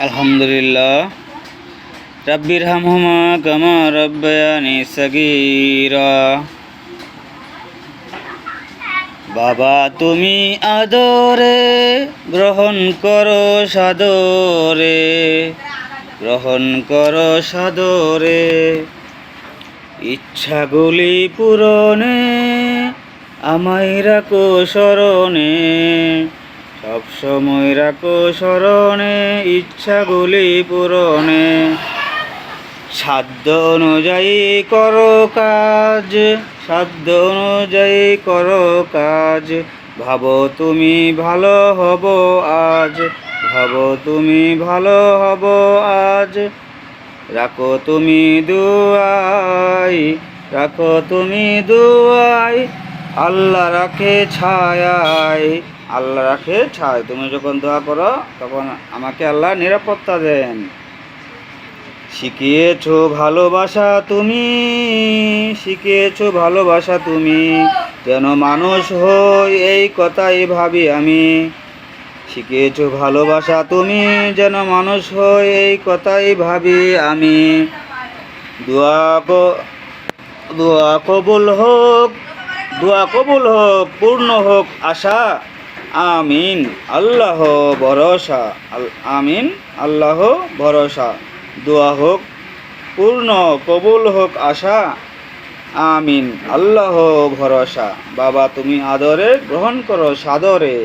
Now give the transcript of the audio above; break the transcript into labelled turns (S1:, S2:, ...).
S1: আলহামদুলিল্লাহ। রাব্বির হামহুমা কামা রব্বায়ানি সগীরা। বাবা, তুমি আদরে গ্রহণ করো সাদরে। গ্রহণ করো সাদরে। ইচ্ছাগুলি পূরণে, আমায় রাখো স্মরণে। সব সময় রাখো স্মরণে, ইচ্ছাগুলি পূরণে। সাধ্য অনুযায়ী করো কাজ, সাধ্য অনুযায়ী করো কাজ। ভাবো তুমি ভালো হব আজ, ভাবো তুমি ভালো হব আজ। রাখো তুমি দুয়াই, রাখো তুমি দুয়াই আল্লাহ রাখে ছায়ায়, আল্লাহ রাখে ছায় তুমি যখন দোয়া করো, তখন আমাকে আল্লাহ নিরাপত্তা দেন। শিখিয়েছো ভালোবাসা তুমি, শিখিয়েছো ভালোবাসা তুমি, যেন মানুষ হই এই কথাই ভাবি আমি। শিখিয়েছো ভালোবাসা তুমি, যেন মানুষ হই এই কথাই ভাবি আমি। দোয়া দোয়া কবুল হোক দোয়া কবুল হোক, পূর্ণ হোক, আশা, আমিন, আল্লাহ ভরসা আমিন, আল্লাহ ভরসা। দোয়া হোক, পূর্ণ, কবুল হোক, আশা, আমিন, আল্লাহ ভরসা। বাবা, তুমি আদরে গ্রহণ করো সাদরে।